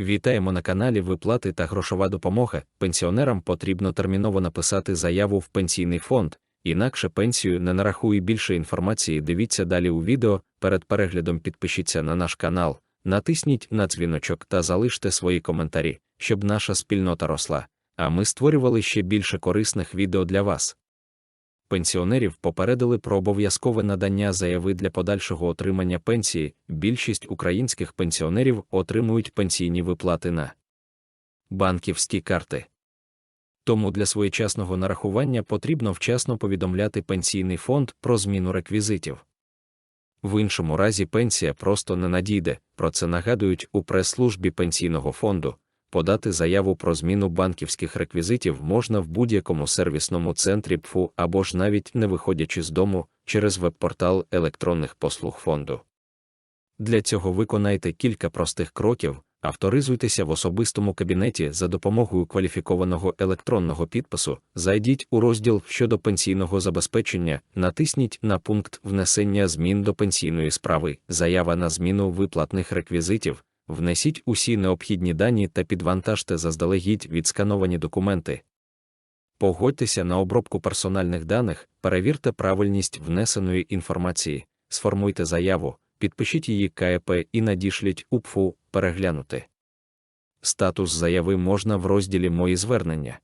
Вітаємо на каналі Виплати та грошова допомога. Пенсіонерам потрібно терміново написати заяву в пенсійний фонд, інакше пенсію не нарахує більше інформації. Дивіться далі у відео. Перед переглядом підпишіться на наш канал, натисніть на дзвіночок та залиште свої коментарі, щоб наша спільнота росла. А ми створювали ще більше корисних відео для вас. Пенсіонерів попередили про обов'язкове надання заяви для подальшого отримання пенсії. Більшість українських пенсіонерів отримують пенсійні виплати на банківські карти. Тому для своєчасного нарахування потрібно вчасно повідомляти пенсійний фонд про зміну реквізитів. В іншому разі пенсія просто не надійде, про це нагадують у прес-службі пенсійного фонду. Подати заяву про зміну банківських реквізитів можна в будь-якому сервісному центрі ПФУ або ж навіть не виходячи з дому через веб-портал електронних послуг фонду. Для цього виконайте кілька простих кроків, авторизуйтеся в особистому кабінеті за допомогою кваліфікованого електронного підпису, зайдіть у розділ щодо пенсійного забезпечення, натисніть на пункт внесення змін до пенсійної справи, заява на зміну виплатних реквізитів. Внесіть усі необхідні дані та підвантажте заздалегідь відскановані документи. Погодьтеся на обробку персональних даних, перевірте правильність внесеної інформації, сформуйте заяву, підпишіть її КЕП і надішліть УПФУ переглянути. Статус заяви можна в розділі Мої звернення.